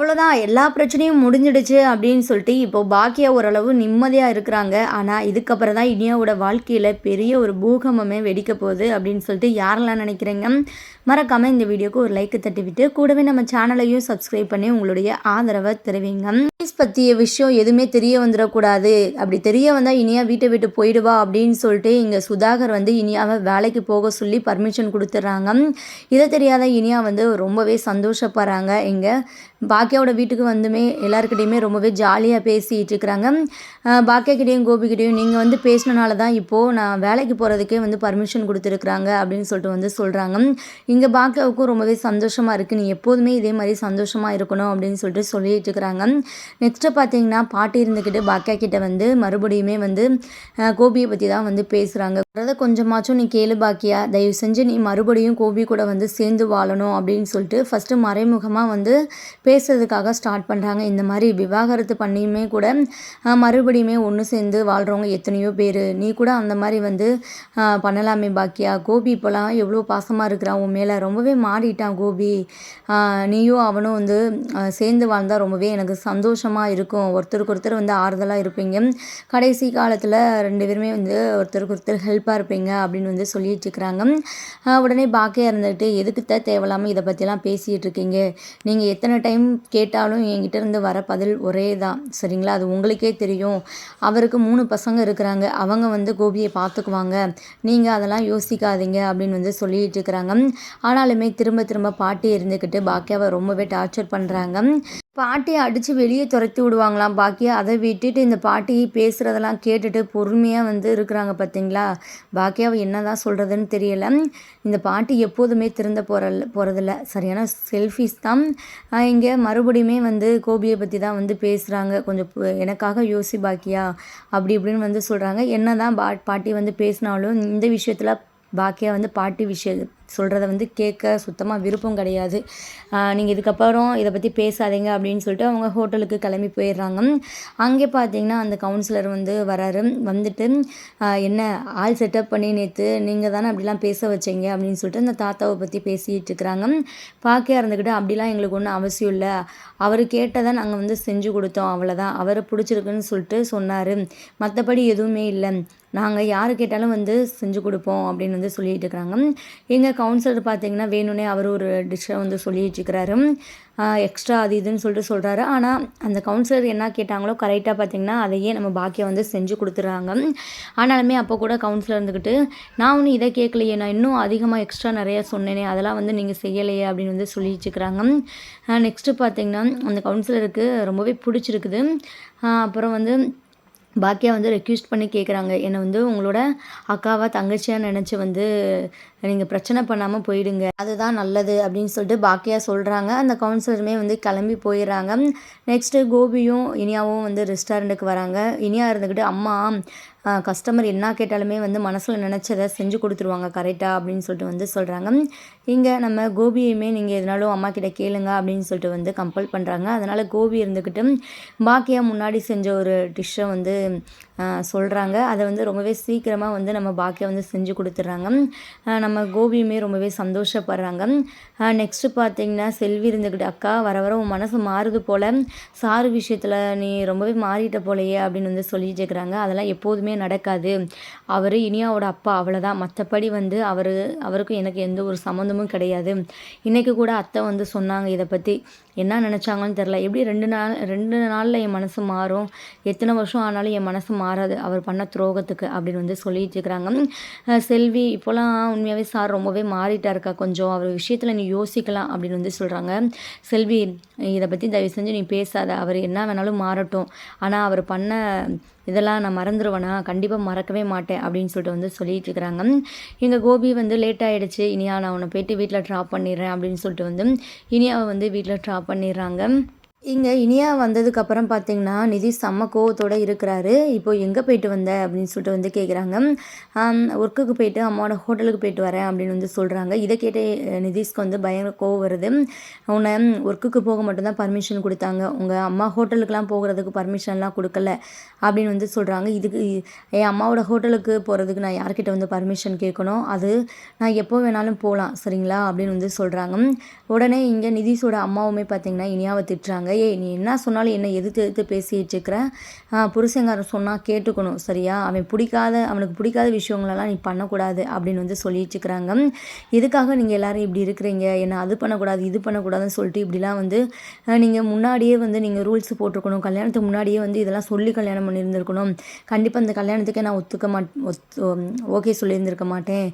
அவ்வளோதான் எல்லா பிரச்சனையும் முடிஞ்சிடுச்சு அப்படின்னு சொல்லிட்டு இப்போ பாக்கியா ஓரளவு நிம்மதியாக இருக்கிறாங்க. ஆனால் இதுக்கப்புறம் தான் இனியாவோட வாழ்க்கையில் பெரிய ஒரு பூகம்பமே வெடிக்க போகுது அப்படின்னு சொல்லிட்டு யாரெல்லாம் நினைக்கிறீங்க மறக்காமல் இந்த வீடியோக்கு ஒரு லைக் தட்டிவிட்டு கூடவே நம்ம சேனலையும் சப்ஸ்கிரைப் பண்ணி உங்களுடைய ஆதரவை தெரிவிங்க. ஃபீஸ் பற்றிய விஷயம் எதுவுமே தெரிய வந்துடக்கூடாது. அப்படி தெரிய வந்தால் இனியா வீட்டை விட்டு போயிடுவா அப்படின்னு சொல்லிட்டு இங்கே சுதாகர் வந்து இனியாவை வேலைக்கு போக சொல்லி பர்மிஷன் கொடுத்துட்றாங்க. இதை தெரியாத இனியா வந்து ரொம்பவே சந்தோஷப்படுறாங்க. இங்கே பாக்கியாவோட வீட்டுக்கு வந்துமே எல்லாருக்கிட்டையுமே ரொம்பவே ஜாலியாக பேசிகிட்டு இருக்கிறாங்க பாக்கியாக்கிட்டேயும் கோபிக்கிட்டேயும் நீங்கள் வந்து பேசினனால தான் இப்போது நான் வேலைக்கு போகிறதுக்கே வந்து பர்மிஷன் கொடுத்துருக்குறாங்க அப்படின்னு சொல்லிட்டு வந்து சொல்கிறாங்க இங்கே பாக்கியாவுக்கும் ரொம்பவே சந்தோஷமாக இருக்குது நீ எப்போதுமே இதே மாதிரி சந்தோஷமாக இருக்கணும் அப்படின்னு சொல்லிட்டு சொல்லிட்டு இருக்கிறாங்க நெக்ஸ்ட்டு பார்த்தீங்கன்னா பாட்டி இருந்துக்கிட்டு பாக்கியா கிட்டே வந்து மறுபடியுமே வந்து கோபியை பற்றி தான் வந்து பேசுகிறாங்க அதாவது கொஞ்சமாச்சும் நீ கேளு பாக்கியா தயவு செஞ்சு நீ மறுபடியும் கோபி கூட வந்து சேர்ந்து வாழணும் அப்படின்னு சொல்லிட்டு ஃபஸ்ட்டு மறைமுகமாக வந்து பேசுறதுக்காக ஸ்டார்ட் பண்ணுறாங்க இந்த மாதிரி விவாகரத்து பண்ணியுமே கூட மறுபடியுமே ஒன்று சேர்ந்து வாழ்கிறவங்க எத்தனையோ பேர். நீ கூட அந்த மாதிரி வந்து பண்ணலாமே பாக்கியா. கோபி இப்போலாம் எவ்வளோ பாசமாக இருக்கிறான் உன் மேலே. ரொம்பவே மாறிட்டான் கோபி. நீயும் அவனும் வந்து சேர்ந்து வாழ்ந்தால் ரொம்பவே எனக்கு சந்தோஷமாக இருக்கும். ஒருத்தருக்கு ஒருத்தர் வந்து ஆறுதலாக இருப்பீங்க. கடைசி காலத்தில் ரெண்டு பேருமே வந்து ஒருத்தருக்கு ஒருத்தர் ஹெல்ப் ஹெல்ப்பாக இருப்பீங்க அப்படின்னு வந்து சொல்லிட்டு இருக்கிறாங்க. உடனே பாக்கியாக இருந்துட்டு எதுக்கு தான் தேவையில்லாமல் இதை பற்றிலாம் பேசிகிட்டு இருக்கீங்க? நீங்கள் எத்தனை டைம் கேட்டாலும் என்கிட்ட இருந்து வர பதில் ஒரே தான் சரிங்களா? அது உங்களுக்கே தெரியும். அவருக்கு மூணு பசங்க இருக்கிறாங்க. அவங்க வந்து கோபியை பார்த்துக்குவாங்க. நீங்கள் அதெல்லாம் யோசிக்காதீங்க அப்படின்னு வந்து சொல்லிட்டு இருக்கிறாங்க. ஆனாலுமே திரும்ப திரும்ப பாட்டி இருந்துக்கிட்டு பாக்கியாவை ரொம்பவே டார்ச்சர் பண்ணுறாங்க பாட்டியை அடித்து வெளியே துரத்தி விடுவாங்களாம். பாக்கியா அதை விட்டுட்டு இந்த பாட்டி பேசுகிறதெல்லாம் கேட்டுட்டு பொறுமையாக வந்து இருக்கிறாங்க பார்த்தீங்களா பாக்கியாவை என்ன தான் சொல்கிறதுன்னு தெரியல. இந்த பாட்டி எப்போதுமே திருந்த போகிற போகிறதில்ல சரியான செல்ஃபிஸ் தான். இங்கே மறுபடியுமே வந்து கோபியை பற்றி தான் வந்து பேசுகிறாங்க கொஞ்சம் எனக்காக யோசி பாக்கியா அப்படி இப்படின்னு வந்து சொல்கிறாங்க என்ன தான் பா பாட்டி வந்து பேசினாலும் இந்த விஷயத்தில் பாக்கியா வந்து பாட்டி விஷயம் சொல்கிறத வந்து கேட்க சுத்தமாக விருப்பம் கிடையாது. நீங்கள் இதுக்கப்புறம் இதை பற்றி பேசாதீங்க அப்படின்னு சொல்லிட்டு அவங்க ஹோட்டலுக்கு கிளம்பி போயிடுறாங்க. அங்கே பார்த்தீங்கன்னா அந்த கவுன்சிலர் வந்து வராரு. வந்துட்டு என்ன ஆள் செட்டப் பண்ணி நேற்று நீங்கள் தானே அப்படிலாம் பேச வச்சீங்க அப்படின்னு சொல்லிட்டு அந்த தாத்தாவை பற்றி பேசிகிட்டு இருக்கிறாங்க. பாக்கியாக இருந்துக்கிட்டு அப்படிலாம் எங்களுக்கு ஒன்றும் அவசியம் இல்லை. அவர் கேட்டதை நாங்கள் வந்து செஞ்சு கொடுத்தோம் அவ்வளோதான் அவரை பிடிச்சிருக்குன்னு சொல்லிட்டு சொன்னார். மற்றபடி எதுவுமே இல்லை. நாங்கள் யார் கேட்டாலும் வந்து செஞ்சு கொடுப்போம் அப்படின்னு வந்து சொல்லிட்டு இருக்கிறாங்க. எங்கள் கவுன்சிலர் பார்த்தீங்கன்னா வேணும்னே அவர் ஒரு டிஷ்ஷை வந்து சொல்லி வச்சுக்கிறாரு எக்ஸ்ட்ரா அது இதுன்னு சொல்லிட்டு சொல்கிறாரு ஆனால் அந்த கவுன்சிலர் என்ன கேட்டாங்களோ கரெக்டாக பார்த்தீங்கன்னா அதையே நம்ம பாக்கியம் வந்து செஞ்சு கொடுத்துட்றாங்க. ஆனாலுமே அப்போ கூட கவுன்சிலர் இருந்துக்கிட்டு நான் ஒன்றும் இதை கேட்கலையே நான் இன்னும் அதிகமாக எக்ஸ்ட்ரா நிறையா சொன்னேனே அதெல்லாம் வந்து நீங்கள் செய்யலையே அப்படின்னு வந்து சொல்லி வச்சுக்கிறாங்க நெக்ஸ்ட்டு பார்த்தீங்கன்னா அந்த கவுன்சிலருக்கு ரொம்பவே பிடிச்சிருக்குது. அப்புறம் வந்து பாக்கியா வந்து ரெக்யூஸ்ட் பண்ணி கேட்குறாங்க என்னை வந்து உங்களோட அக்காவாக தங்கச்சியாக நினச்சி வந்து நீங்கள் பிரச்சனை பண்ணாமல் போயிடுங்க. அதுதான் நல்லது அப்படின்னு சொல்லிட்டு பாக்கியா சொல்கிறாங்க அந்த கவுன்சிலருமே வந்து கிளம்பி போயிடுறாங்க. நெக்ஸ்ட்டு கோபியும் இனியாவும் வந்து ரெஸ்டாரண்ட்டுக்கு வராங்க. இனியா இருந்துக்கிட்டு அம்மா கஸ்டமர் என்ன கேட்டாலுமே வந்து மனசில் நினச்சதை செஞ்சு கொடுத்துருவாங்க கரெக்டாக அப்படின்னு சொல்லிட்டு வந்து சொல்கிறாங்க இங்கே நம்ம கோபியுமே நீங்கள் எதுனாலும் அம்மா கிட்ட கேளுங்க அப்படின்னு சொல்லிட்டு வந்து கம்பல் பண்ணுறாங்க அதனால் கோபி இருந்துக்கிட்டு பாக்கியா முன்னாடி செஞ்ச ஒரு டிஷ்ஷை வந்து சொல்கிறாங்க அதை வந்து ரொம்பவே சீக்கிரமாக வந்து நம்ம பாக்கியா வந்து செஞ்சு கொடுத்துட்றாங்க. நம்ம கோபியுமே ரொம்பவே சந்தோஷப்படுறாங்க. நெக்ஸ்ட்டு பார்த்தீங்கன்னா செல்வி இருந்துக்கிட்டு அக்கா வர வர உன் மனசு மாறுது போல். சாரு விஷயத்தில் நீ ரொம்பவே மாறிட்ட போலையே அப்படின்னு வந்து சொல்லிட்டு இருக்கிறாங்க அதெல்லாம் எப்போதுமே நடக்காது. அவர் இனியாவோட அப்பா அவ்வளோதான் மற்றபடி வந்து அவர் அவருக்கும் எனக்கு எந்த ஒரு சம்மந்தமும் கிடையாது. இன்றைக்கி கூட அத்தை வந்து சொன்னாங்க இதை பற்றி என்ன நினச்சாங்கன்னு தெரில எப்படி ரெண்டு நாள் ரெண்டு நாளில் என் மனசு மாறும்? எத்தனை வருஷம் ஆனாலும் என் மனசு மாறாது. அவர் பண்ண துரோகத்துக்கு அப்படின்னு வந்து சொல்லிட்டு இருக்கிறாங்க. செல்வி இப்போலாம் உண்மையாகவே சார் ரொம்பவே மாறிட்டா இருக்கா கொஞ்சம்? அவர் விஷயத்தில் நீ யோசிக்கலாம் அப்படின்னு வந்து சொல்கிறாங்க செல்வி இதை பற்றி தயவு செஞ்சு நீ பேசாத. அவர் என்ன வேணாலும் மாறட்டும். ஆனால் அவர் பண்ண இதெல்லாம் நான் மறந்துடுவேனா கண்டிப்பாக மறக்கவே மாட்டேன் அப்படின்னு சொல்லிட்டு வந்து சொல்லிட்டு இருக்கிறாங்க. எங்கள் கோபி வந்து லேட் ஆகிடுச்சு இனியா நான் உன்னை போயிட்டு வீட்டில் ட்ராப் பண்ணிடுறேன் அப்படின்னு சொல்லிட்டு வந்து இனியாவை வந்து வீட்டில் ட்ராப் பண்ணிடுறாங்க. இங்கே இனியா வந்ததுக்கப்புறம் பார்த்தீங்கன்னா நிதி செம்ம கோவத்தோடு இருக்கிறாரு. இப்போ எங்கே போயிட்டு வந்த? அப்படின்னு சொல்லிட்டு வந்து கேட்குறாங்க ஒர்க்குக்கு போயிட்டு அம்மாவோட ஹோட்டலுக்கு போயிட்டு வரேன் அப்படின்னு வந்து சொல்கிறாங்க இதை கேட்டு நிதிஷ்க்கு வந்து பயங்கர கோவம் வருது. உன்னை ஒர்க்குக்கு போக மட்டும்தான் பர்மிஷன் கொடுத்தாங்க. உங்கள் அம்மா ஹோட்டலுக்குலாம் போகிறதுக்கு பர்மிஷன்லாம் கொடுக்கல. அப்படின்னு வந்து சொல்கிறாங்க இதுக்கு என் அம்மாவோட ஹோட்டலுக்கு போகிறதுக்கு நான் யார்கிட்ட வந்து பர்மிஷன் கேட்கணும்? அது நான் எப்போ வேணாலும் போகலாம் சரிங்களா? அப்படின்னு வந்து சொல்கிறாங்க உடனே இங்கே நிதிஷோட அம்மாவுமே பார்த்தீங்கன்னா இனியாவை திட்டுறாங்க. ஏய் நீ என்ன சொன்னாலும் என்ன எதிர்த்து எதிர்த்து பேசிட்டு இருக்கிற? புருஷங்காரன் சொன்னால் கேட்டுக்கணும். சரியா? அவன் பிடிக்காத அவனுக்கு பிடிக்காத விஷயங்களெல்லாம் நீ பண்ணக்கூடாது அப்படின்னு வந்து சொல்லிட்டு இருக்கிறாங்க. எதுக்காக நீங்கள் எல்லோரும் இப்படி இருக்கிறீங்க? என்ன அது பண்ணக்கூடாது இது பண்ணக்கூடாதுன்னு சொல்லிட்டு இப்படிலாம் வந்து நீங்கள் முன்னாடியே வந்து நீங்கள் ரூல்ஸ் போட்டிருக்கணும். கல்யாணத்துக்கு முன்னாடியே வந்து இதெல்லாம் சொல்லி கல்யாணம் பண்ணியிருந்திருக்கணும். கண்டிப்பாக இந்த கல்யாணத்துக்கே நான் ஒத்துக்க மாட் ஒத் ஓகே சொல்லியிருந்திருக்க மாட்டேன்.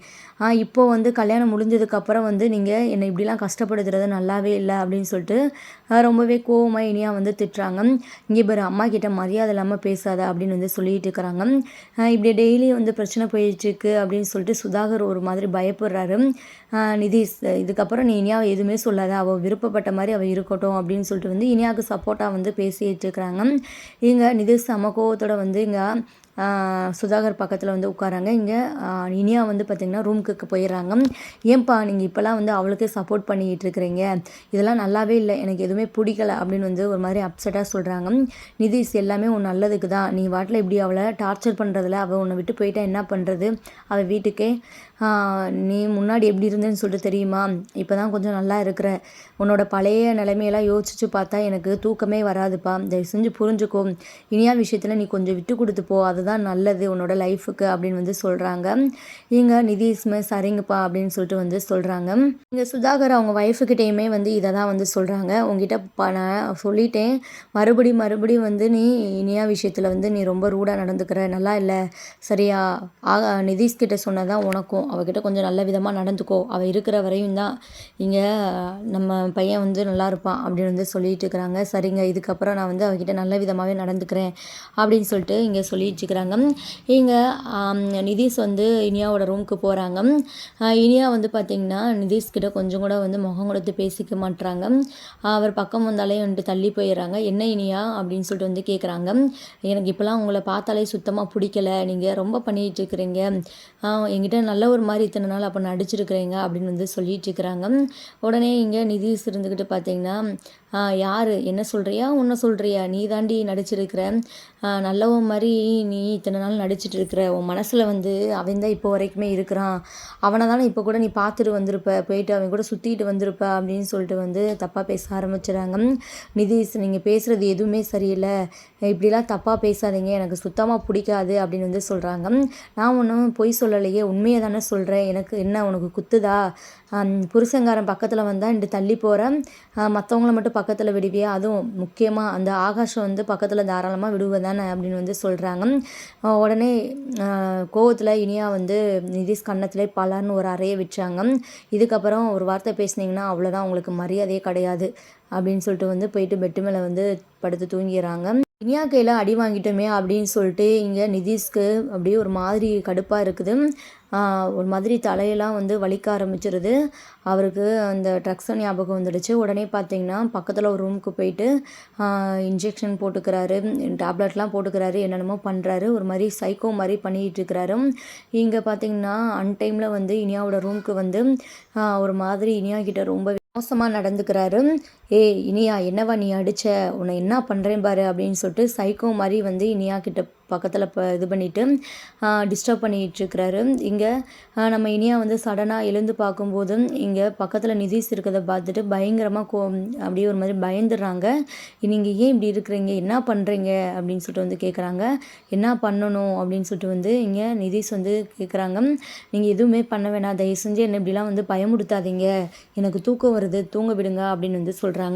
இப்போது வந்து கல்யாணம் முடிஞ்சதுக்கப்புறம் வந்து நீங்கள் என்னை இப்படிலாம் கஷ்டப்படுத்துறது நல்லாவே இல்லை அப்படின்னு சொல்லிட்டு ரொம்பவே கோவமாக இனியாக வந்து திட்டுறாங்க. இங்கே பாரு அம்மா கிட்ட மரியாதை இல்லாமல் பேசாத அப்படின்னு வந்து சொல்லிட்டு இருக்கிறாங்க. இப்படி டெய்லி வந்து பிரச்சனை போயிட்டுருக்கு அப்படின்னு சொல்லிட்டு சுதாகர் ஒரு மாதிரி பயப்படுறாரு. நிதிஷ் இதுக்கப்புறம் நீ இனியா எதுவுமே சொல்லாத. அவள் விருப்பப்பட்ட மாதிரி அவள் இருக்கட்டும் அப்படின்னு சொல்லிட்டு வந்து இனியாவுக்கு சப்போர்ட்டாக வந்து பேசிட்டு இருக்கிறாங்க. இங்கே நிதிஷ் சம கோவத்தோட வந்து இங்கே சுதாகர் பக்கத்தில் வந்து உட்காராங்க. இங்கே இனியா வந்து பார்த்திங்கன்னா ரூமுக்கு போயிடுறாங்க. ஏன்பா நீங்கள் இப்போல்லாம் வந்து அவளுக்கே சப்போர்ட் பண்ணிக்கிட்டு இருக்கிறீங்க. இதெல்லாம் நல்லாவே இல்லை. எனக்கு எதுவுமே பிடிக்கல அப்படின்னு வந்து ஒரு மாதிரி அப்செட்டாக சொல்கிறாங்க நிதிஷ் எல்லாமே உன் நல்லதுக்கு தான் நீ வாட்டில் இப்படி அவளை டார்ச்சர் பண்ணுறதுல அவள் உன்னை விட்டு போயிட்டா என்ன பண்ணுறது அவள் வீட்டுக்கே நீ முன்னாடி எப்படி இருந்தேன்னு சொல்லிட்டு தெரியுமா? இப்போ தான் கொஞ்சம் நல்லா இருக்கிற உன்னோட பழைய நிலைமையெல்லாம் யோசிச்சு பார்த்தா எனக்கு தூக்கமே வராதுப்பா. தயவு செஞ்சு புரிஞ்சுக்கோ. இனியா விஷயத்தில் நீ கொஞ்சம் விட்டு கொடுத்து போ. அதுதான் நல்லது உன்னோட லைஃபுக்கு அப்படின்னு வந்து சொல்கிறாங்க இங்கே நிதிஷ்மே சரிங்கப்பா அப்படின்னு சொல்லிட்டு வந்து சொல்கிறாங்க இங்கே சுதாகர் அவங்க ஒய்ஃபுக்கிட்டேயுமே வந்து இதை தான் வந்து சொல்கிறாங்க உங்ககிட்ட ப நான் சொல்லிட்டேன். மறுபடி மறுபடியும் வந்து நீ இனியா விஷயத்தில் வந்து நீ ரொம்ப ரூடாக நடந்துக்கிற. நல்லா இல்லை. சரியா? ஆக நிதிஷ்கிட்ட சொன்னதான் உனக்கும். அவகிட்ட கொஞ்சம் நல்ல விதமாக நடந்துக்கோ. அவள் இருக்கிற வரையும் தான் இங்கே நம்ம பையன் வந்து நல்லா இருப்பான் அப்படின்னு வந்து சொல்லிட்டு இருக்கிறாங்க. சரிங்க இதுக்கப்புறம் நான் வந்து அவகிட்ட நல்ல விதமாகவே நடந்துக்கிறேன் அப்படின்னு சொல்லிட்டு இங்கே சொல்லிட்டு இருக்கிறாங்க. இங்கே நிதிஷ் வந்து இனியாவோட ரூமுக்கு போகிறாங்க இனியா வந்து பார்த்திங்கன்னா நிதிஷ் கிட்ட கொஞ்சம் கூட வந்து முகம் கொடுத்து பேசிக்க மாட்டுறாங்க அவர் பக்கம் வந்தாலே வந்துட்டு தள்ளி போயிடுறாங்க. என்ன இனியா? அப்படின்னு சொல்லிட்டு வந்து கேட்குறாங்க எனக்கு இப்போலாம் உங்களை பார்த்தாலே சுத்தமாக பிடிக்கல. நீங்கள் ரொம்ப பண்ணிகிட்டு இருக்கிறீங்க. என்கிட்ட நல்ல ஒரு மாதிரி இத்தனை நாள் அப்போ நடிச்சிருக்கிறீங்க அப்படின்னு வந்து சொல்லிட்டு இருக்கிறாங்க. உடனே இங்கே நிதிஷ் இருந்துக்கிட்டு பார்த்தீங்கன்னா யார்? என்ன சொல்கிறியா உன்னை சொல்கிறியா நீ தாண்டி நடிச்சிருக்கிற நல்லவன் மாதிரி நீ இத்தனை நாள் நடிச்சிட்டு இருக்கிற உன் மனசில் வந்து அவன் தான் இப்போ வரைக்குமே இருக்கிறான். அவனை தானே இப்போ கூட நீ பார்த்துட்டு வந்திருப்ப. போயிட்டு அவன் கூட சுற்றிட்டு வந்திருப்ப. அப்படின்னு சொல்லிட்டு வந்து தப்பாக பேச ஆரம்பிச்சிடறாங்க. நிதிஷ் நீங்கள் பேசுகிறது எதுவுமே சரியில்லை. இப்படிலாம் தப்பாக பேசாதீங்க. எனக்கு சுத்தமாக பிடிக்காது. அப்படின்னு வந்து சொல்கிறாங்க நான் ஒன்றும் பொய் சொல்லலையே. உண்மையை தானே சொல்கிறேன் எனக்கு என்ன உனக்கு குத்துதா? புருஷங்காரன் பக்கத்தில் வந்தால் இன்று தள்ளி போகிறேன் மற்றவங்கள மட்டும் பக்கம் பக்கத்தில் விடுவியா. அதுவும் முக்கியமாக அந்த ஆகாஷம் வந்து பக்கத்தில் தாராளமாக விடுவதானே அப்படின்னு வந்து சொல்கிறாங்க உடனே கோவத்தில் இனியா வந்து நிதிஷ் கன்னத்திலே பலர்னு ஒரு அறையை விற்றாங்க. இதுக்கப்புறம் ஒரு வார்த்தை பேசுனீங்கன்னா அவ்வளோதான் உங்களுக்கு மரியாதையே கிடையாது அப்படின்னு சொல்லிட்டு வந்து போயிட்டு பெட்டு மேலே வந்து படுத்து தூங்கிடுறாங்க. இனியா கையில் அடி வாங்கிட்டோமே அப்படின்னு சொல்லிட்டு இங்கே நிதிஷ்க்கு அப்படியே ஒரு மாதிரி கடுப்பாக இருக்குது. ஒரு மாதிரி தலையெல்லாம் வந்து வலிக்க ஆரம்பிச்சிருது. அவருக்கு அந்த ட்ரக்ஸ் ஞாபகம் வந்துடுச்சு. உடனே பார்த்தீங்கன்னா பக்கத்தில் ஒரு ரூமுக்கு போயிட்டு இன்ஜெக்ஷன் போட்டுக்கிறாரு டேப்லெட்லாம் போட்டுக்கிறாரு என்னென்னமோ பண்ணுறாரு ஒரு மாதிரி சைக்கோ மாதிரி பண்ணிகிட்டு இருக்கிறாரு. இங்கே பார்த்தீங்கன்னா அன்டைமில் வந்து இனியாவோட ரூமுக்கு வந்து ஒரு மாதிரி இனியா கிட்ட ரொம்ப மோசமாக நடந்துக்கிறாரு. ஏய் இனியா என்னவா நீ அடித்த உன்னை என்ன பண்ணுறேன் பாரு அப்படின்னு சொல்லிட்டு சைக்கோ மாதிரி வந்து இனியா கிட்ட பக்கத்தில் இப்போ இது பண்ணிவிட்டு டிஸ்டர்ப் பண்ணிகிட்ருக்கிறாரு இங்கே நம்ம இனியா வந்து சடனாக எழுந்து பார்க்கும்போது இங்கே பக்கத்தில் நிதிஷ் இருக்கிறத பார்த்துட்டு பயங்கரமாக கோ அப்படியே ஒரு மாதிரி பயந்துடுறாங்க. நீங்கள் ஏன் இப்படி இருக்கிறீங்க? என்ன பண்ணுறீங்க அப்படின்னு சொல்லிட்டு வந்து கேட்குறாங்க என்ன பண்ணணும்? அப்படின்னு சொல்லிட்டு வந்து இங்கே நிதிஷ் வந்து கேட்குறாங்க நீங்கள் எதுவுமே பண்ண வேணாம். தயவு செஞ்சு என்ன இப்படிலாம் வந்து பயமுடுத்தாதீங்க எனக்கு தூக்கம் வருது. தூங்க விடுங்க அப்படின்னு வந்து சொல்கிறாங்க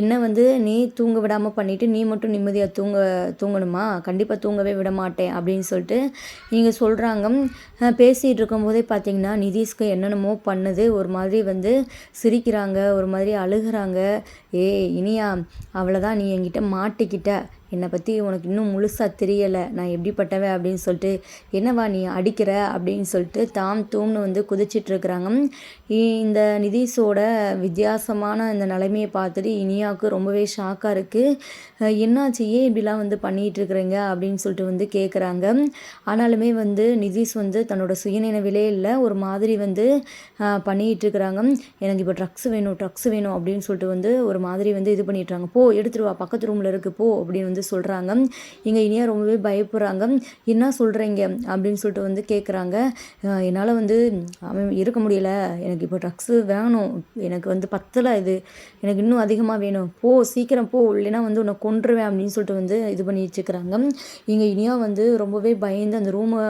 என்ன வந்து நீ தூங்க விடாமல் பண்ணிவிட்டு நீ மட்டும் நிம்மதியாக தூங்க தூங்கணுமா? கண்டிப்பாக தூங்க தூங்கவே விட மாட்டேன் அப்படின்னு சொல்லிட்டு நீங்கள் சொல்கிறாங்க பேசிகிட்டு இருக்கும்போதே பார்த்தீங்கன்னா நிதிஷ்க்கு என்னென்னமோ பண்ணுது. ஒரு மாதிரி வந்து சிரிக்கிறாங்க ஒரு மாதிரி அழுகிறாங்க. ஏ இனியா அவ்வளோதான் நீ என்கிட்ட மாட்டிக்கிட்ட. என்னை பற்றி உனக்கு இன்னும் முழுசாக தெரியலை. நான் எப்படிப்பட்டவன் அப்படின்னு சொல்லிட்டு என்னவா நீ அடிக்கிற அப்படின்னு சொல்லிட்டு தாம் தூம்னு வந்து குதிச்சிட்ருக்குறாங்க இந்த நிதிஷோட வித்தியாசமான இந்த நிலைமையை பார்த்துட்டு இனியாவுக்கு ரொம்பவே ஷாக்காக இருக்குது என்னாச்சு? ஏன் இப்படிலாம் வந்து பண்ணிகிட்ருக்குறீங்க? அப்படின்னு சொல்லிட்டு வந்து கேட்குறாங்க ஆனாலுமே வந்து நிதிஷ் வந்து தன்னோட சுயநினைவிலே இல்லை ஒரு மாதிரி வந்து பண்ணிகிட்டு இருக்கிறாங்க எனக்கு இப்போ ட்ரக்ஸ் வேணும் ட்ரக்ஸ் வேணும் அப்படின்னு சொல்லிட்டு வந்து ஒரு மாதிரி வந்து இது பண்ணிட்டுறாங்க போ எடுத்துருவா பக்கத்து ரூமில் இருக்குது போ அப்படின்னு வந்து சொல்கிறாங்க இங்கே இனியா ரொம்பவே பயப்படுறாங்க. என்ன சொல்கிறீங்க அப்படின்னு சொல்லிட்டு வந்து கேட்குறாங்க என்னால் வந்து அவன் இருக்க முடியல. எனக்கு இப்போ ட்ரக்ஸு வேணும். எனக்கு வந்து பத்தலை இது. எனக்கு இன்னும் அதிகமாக வேணும். போ சீக்கிரம் போ. இல்லைன்னா வந்து உன்னை கொன்றுவேன் அப்படின்னு சொல்லிட்டு வந்து இது பண்ணி வச்சுக்கிறாங்க இங்கே இனியா வந்து ரொம்பவே பயந்து அந்த ரூமை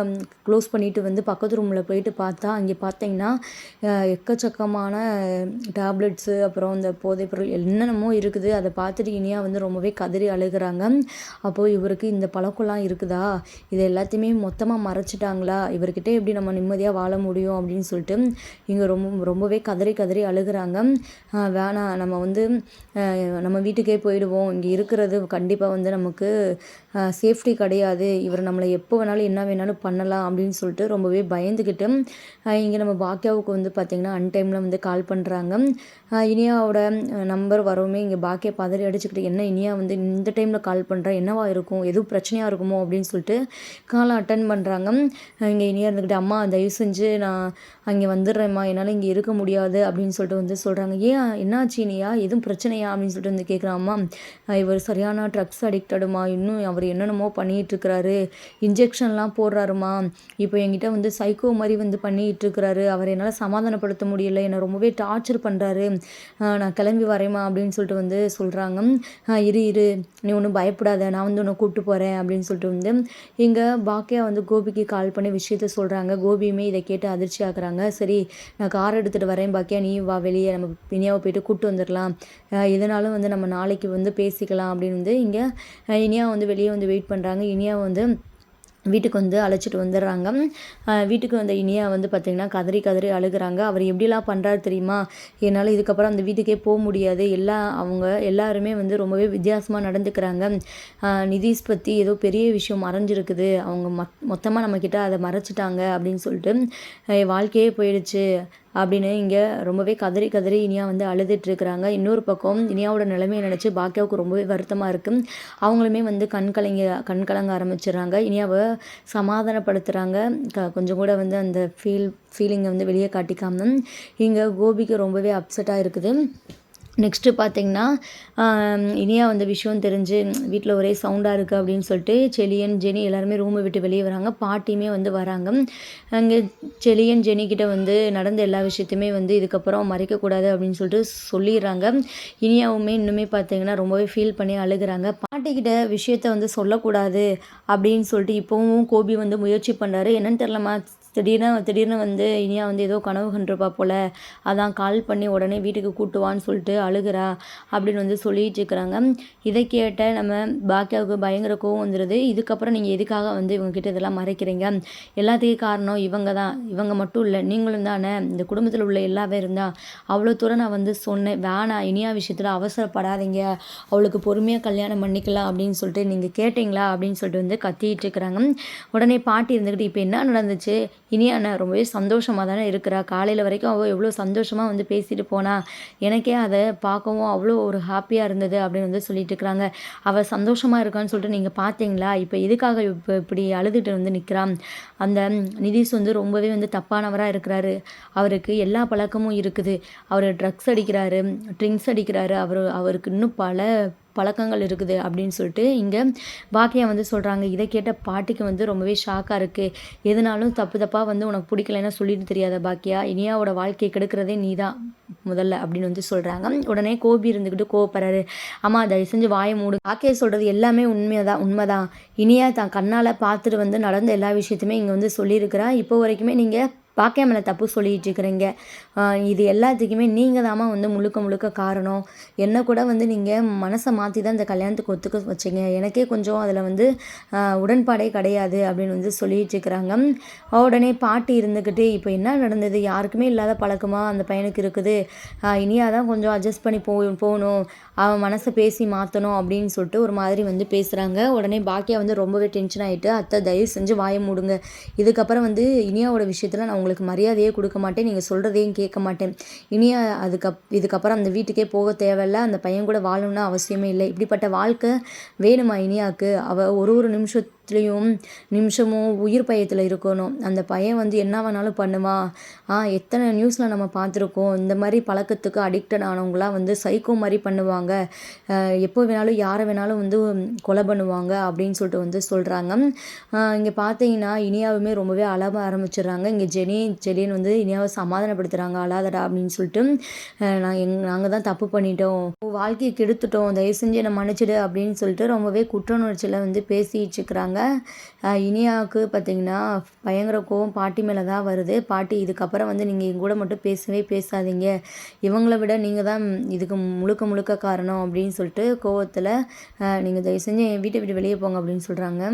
க்ளோஸ் பண்ணிட்டு வந்து பக்கத்து ரூமில் போயிட்டு பார்த்தா அங்கே பார்த்தீங்கன்னா எக்கச்சக்கமான டேப்லெட்ஸு அப்புறம் இந்த போதைப் பொருள் என்னென்னமோ இருக்குது. அதை பார்த்துட்டு இனியா வந்து ரொம்பவே கதறி அழுகுறாங்க. அப்போது இவருக்கு இந்த பழக்கம்லாம் இருக்குதா? இது எல்லாத்தையுமே மொத்தமாக மறைச்சிட்டாங்களா? இவர்கிட்ட எப்படி நம்ம நிம்மதியாக வாழ முடியும் அப்படின்னு சொல்லிட்டு இங்கே ரொம்ப ரொம்பவே கதறி கதறி அழுகுறாங்க. வேணாம். நம்ம வந்து நம்ம வீட்டுக்கே போயிடுவோம். இங்கே இருக்கிற இருக்கிறது கண்டிப்பாக வந்து நமக்கு சேஃப்டி கிடையாது. இவர் நம்மளை எப்போ வேணாலும் என்ன வேணாலும் பண்ணலாம் அப்படின்னு சொல்லிட்டு ரொம்பவே பயந்துக்கிட்டு இங்கே நம்ம பாக்கியாவுக்கு வந்து பார்த்திங்கன்னா அன்டைமில் வந்து கால் பண்ணுறாங்க இனியாவோட நம்பர் வரவுமே இங்கே பாக்கியா பதறி அடிச்சுக்கிட்டு என்ன இனியா வந்து இந்த டைமில் கால் பண்ணுறா என்னவா இருக்கும்? எதுவும் பிரச்சனையாக இருக்குமோ? அப்படின்னு சொல்லிட்டு காலை அட்டன் பண்ணுறாங்க இங்கே இனியா இருந்துக்கிட்டு அம்மா தயவு செஞ்சு நான் அங்கே வந்துடுறேம்மா. என்னால் இங்கே இருக்க முடியாது. அப்படின்னு சொல்லிட்டு வந்து சொல்கிறாங்க ஏன்? என்னாச்சு இனியா? எதுவும் பிரச்சனையா? அப்படின்னு சொல்லிட்டு வந்து கேட்குறாம்மா இவர் சரியான ட்ரக்ஸ் அடிக்டடுமா இன்னும் அவர் என்னென்னமோ பண்ணிகிட்ருக்கிறாரு. இன்ஜெக்ஷன்லாம் போடுறாருமா? இப்போ என்கிட்ட வந்து சைக்கோ மாதிரி வந்து பண்ணிகிட்டு இருக்கிறாரு அவர் என்னால் சமாதானப்படுத்த முடியல. என்னை ரொம்பவே டார்ச்சர் பண்ணுறாரு நான் கிளம்பி வரேம்மா அப்படின்னு சொல்லிட்டு வந்து சொல்கிறாங்க இரு இரு. நீ ஒன்றும் பயப்படாத. நான் வந்து உன்னை கூப்பிட்டு போகிறேன் அப்படின்னு சொல்லிட்டு வந்து இங்கே பாக்கியா வந்து கோபிக்கு கால் பண்ணி விஷயத்த சொல்கிறாங்க கோபியுமே இதை கேட்டு அதிர்ச்சி ஆக்குறாங்க சரி நான் கார் எடுத்துகிட்டு வரேன் பாக்கியா. நீ வா வெளியே. நம்ம இனியாவை போயிட்டு கூப்பிட்டு வந்துடலாம். இதனாலும் வந்து நம்ம நாளைக்கு வந்து பேசிக்கலாம் அப்படின்னு வந்து இங்கே இனியா வந்து வெளியே வந்து வெயிட் பண்ணுறாங்க இனியா வந்து வீட்டுக்கு வந்து அழைச்சிட்டு வந்துடுறாங்க. வீட்டுக்கு வந்த இனியா வந்து பார்த்திங்கன்னா கதறி கதறி அழுகுறாங்க. அவர் எப்படிலாம் பண்ணுறாரு தெரியுமா? என்னால் இதுக்கப்புறம் அந்த வீட்டுக்கே போக முடியாது. எல்லா அவங்க எல்லாருமே வந்து ரொம்பவே வித்தியாசமாக நடந்துக்கிறாங்க. அஹ் நிதிஷ் பற்றி ஏதோ பெரிய விஷயம் மறைஞ்சிருக்குது. அவங்க மொத்தமாக நம்மக்கிட்ட அதை மறைச்சிட்டாங்க அப்படின்னு சொல்லிட்டு என் வாழ்க்கையே போயிடுச்சு. அப்படின்னு இங்கே ரொம்பவே கதறி கதறி இனியா வந்து அழுதுட்டு இருக்கிறாங்க. இன்னொரு பக்கம் இனியாவோட நிலைமையை நினச்சி பாக்கியாவுக்கு ரொம்பவே வருத்தமாக இருக்கும் அவங்களுமே வந்து கண் கலங்க கண் கலங்க ஆரம்பிச்சிடுறாங்க. இனியாவை சமாதானப்படுத்துகிறாங்க க கொஞ்சம் கூட வந்து அந்த ஃபீல் ஃபீலிங்கை வந்து வெளியே காட்டிக்காமல் இங்கே கோபிக்கு ரொம்பவே அப்செட்டாக இருக்குது. நெக்ஸ்ட்டு பார்த்தீங்கன்னா இனியா வந்த விஷயம் தெரிஞ்சு வீட்டில் ஒரே சவுண்டாக இருக்குது அப்படின்னு சொல்லிட்டு செலியன் ஜெனி எல்லாருமே ரூமை விட்டு வெளியே வராங்க. பாட்டியுமே வந்து வராங்க. அங்கே செலியன் ஜெனி கிட்ட வந்து நடந்த எல்லா விஷயத்தையுமே வந்து இதுக்கப்புறம் மறைக்கக்கூடாது அப்படின்னு சொல்லிட்டு சொல்லிடுறாங்க. இனியாவுமே இன்னுமே பார்த்தீங்கன்னா ரொம்பவே ஃபீல் பண்ணி அழுகுறாங்க. பாட்டிக்கிட்ட விஷயத்த வந்து சொல்லக்கூடாது அப்படின்னு சொல்லிட்டு இப்போவும் கோபி வந்து முயற்சி பண்ணுறாரு என்னன்னு தெரிலமா திடீர்னு திடீர்னு வந்து இனியா வந்து ஏதோ கனவு கண்டிருப்பா போல். அதான் கால் பண்ணி உடனே வீட்டுக்கு கூட்டுவான்னு சொல்லிட்டு அழுகுறா அப்படின்னு வந்து சொல்லிட்டு இருக்கிறாங்க. இதை கேட்ட நம்ம பாக்கியாவுக்கு பயங்கர கோவம் வந்துடுது இதுக்கப்புறம் நீங்கள் எதுக்காக வந்து இவங்கக்கிட்ட இதெல்லாம் மறைக்கிறீங்க? எல்லாத்துக்கும் காரணம் இவங்க தான். இவங்க மட்டும் இல்லை நீங்களும் தானே. இந்த குடும்பத்தில் உள்ள எல்லா பேரும் தான் அவ்வளோ தூரம் நான் வந்து சொன்னேன். வேணாம் இனியா விஷயத்தில் அவசரப்படாதீங்க. அவளுக்கு பொறுமையாக கல்யாணம் பண்ணிக்கலாம் அப்படின்னு சொல்லிட்டு நீங்கள் கேட்டிங்களா? அப்படின்னு சொல்லிட்டு வந்து கத்திட்டு இருக்கிறாங்க. உடனே பாட்டி இருந்துக்கிட்டு இப்போ என்ன நடந்துச்சு? இனியா அண்ணன் ரொம்பவே சந்தோஷமாக தானே இருக்கிறா? காலையில் வரைக்கும் அவள் எவ்வளோ சந்தோஷமாக வந்து பேசிட்டு போனா? எனக்கே அதை பார்க்கவும் அவ்வளோ ஒரு ஹாப்பியாக இருந்தது அப்படின்னு வந்து சொல்லிட்டு இருக்கிறாங்க. அவள் சந்தோஷமாக இருக்கான்னு சொல்லிட்டு நீங்கள் பார்த்தீங்களா? இப்போ எதுக்காக இப்போ இப்படி அழுதுட்டு வந்து நிற்கிறான் அந்த நிதிஷ் வந்து ரொம்பவே வந்து தப்பானவராக இருக்கிறாரு. அவருக்கு எல்லா பழக்கமும் இருக்குது. அவர் ட்ரக்ஸ் அடிக்கிறாரு ட்ரிங்க்ஸ் அடிக்கிறாரு. அவர் அவருக்கு இன்னும் பல பழக்கங்கள் இருக்குது அப்படின்னு சொல்லிட்டு இங்கே பாக்கியா வந்து சொல்கிறாங்க இதை கேட்ட பாட்டிக்கு வந்து ரொம்பவே ஷாக்காக இருக்குது எதுனாலும் தப்பு தப்பாக வந்து உனக்கு பிடிக்கலைன்னா சொல்லிட்டு தெரியாத பாக்கியா? இனியாவோட வாழ்க்கையை கெடுக்கிறதே நீ தான் முதல்ல அப்படின்னு வந்து சொல்கிறாங்க உடனே கோபி இருந்துக்கிட்டு கோவப்படுறாரு. ஆமாம் தயவு செஞ்சு வாயை மூடு. பாக்கியா சொல்கிறது எல்லாமே உண்மைதான் உண்மைதான். இனியா தான் கண்ணால் பார்த்துட்டு வந்து நடந்த எல்லா விஷயத்தையுமே இங்கே வந்து சொல்லியிருக்கிறா. இப்போ வரைக்குமே நீங்கள் பாக்கியா மேலே தப்பு சொல்லிகிட்டு இருக்கிறீங்க இது எல்லாத்துக்குமே நீங்கள் தாம்மா வந்து முழுக்க முழுக்க காரணம். என்ன கூட வந்து நீங்கள் மனசை மாற்றி தான் இந்த கல்யாணத்துக்கு ஒத்துக்க வச்சீங்க. எனக்கே கொஞ்சம் அதில் வந்து உடன்பாடே கிடையாது அப்படின்னு வந்து சொல்லிகிட்டு இருக்கிறாங்க உடனே பாட்டி இருந்துக்கிட்டு இப்போ என்ன நடந்தது? யாருக்குமே இல்லாத பழக்கமாக அந்த பையனுக்கு இருக்குது. இனியாக இனியா தான் கொஞ்சம் அட்ஜஸ்ட் பண்ணி போ போகணும். அவன் மனசை பேசி மாற்றணும் அப்படின்னு சொல்லிட்டு ஒரு மாதிரி வந்து பேசுகிறாங்க உடனே பாக்கியா வந்து ரொம்பவே டென்ஷன் ஆகிட்டு அத்தை தயவு செஞ்சு வாயை மூடுங்க. இதுக்கப்புறம் வந்து இனியாவோட விஷயத்தில் நான் உங்களுக்கு மரியாதையே கொடுக்க மாட்டேன் நீங்கள் சொல்கிறதையும் கேட்க மாட்டேன். இனியா அதுக்கப் இதுக்கப்புறம் அந்த வீட்டுக்கே போக தேவையில்ல அந்த பையன் கூட வாழணும்னு அவசியமே இல்லை. இப்படிப்பட்ட வாழ்க்கை வேணுமா இனியாக்கு? அவள் ஒரு ஒரு நிமிஷம் நேரத்துலேயும் நிமிஷமும் உயிர் பயத்தில் இருக்கணும். அந்த பையன் வந்து என்ன வேணாலும் பண்ணுவான் ஆ எத்தனை நியூஸில் நம்ம பார்த்துருக்கோம். இந்த மாதிரி பழக்கத்துக்கு அடிக்டட் ஆனவங்களாம் வந்து சைக்கோ மாதிரி பண்ணுவாங்க. எப்போ வேணாலும் யாரை வேணாலும் வந்து கொலை பண்ணுவாங்க அப்படின்னு சொல்லிட்டு வந்து சொல்கிறாங்க இங்கே பார்த்தீங்கன்னா இனியாவுமே ரொம்பவே அழக ஆரம்பிச்சிடுறாங்க. இங்கே ஜெனி ஜெலின் வந்து இனியாவை சமாதானப்படுத்துகிறாங்க அழாதடா அப்படின்னு சொல்லிட்டு நான் எங் நாங்கள் தான் தப்பு பண்ணிட்டோம். வாழ்க்கையை கெடுத்துட்டோம். தயவு செஞ்சு என்னை மன்னிச்சிடு அப்படின்னு சொல்லிட்டு ரொம்பவே குற்ற உணர்ச்சியில் வந்து பேசிட்டு இருக்கிறாங்க. சொல்கிறாங்க இனியாவுக்கு பார்த்தீங்கன்னா பயங்கர கோவம் பாட்டி மேலே தான் வருது. பாட்டி இதுக்கப்புறம் வந்து நீங்கள் என் கூட மட்டும் பேசவே பேசாதீங்க. இவங்கள விட நீங்கள் தான் இதுக்கு முழுக்க முழுக்க காரணம் அப்படின்னு சொல்லிட்டு கோவத்தில் நீங்கள் தயவு செஞ்சு என் வீட்டை விட்டு வெளியே போங்க அப்படின்னு சொல்கிறாங்க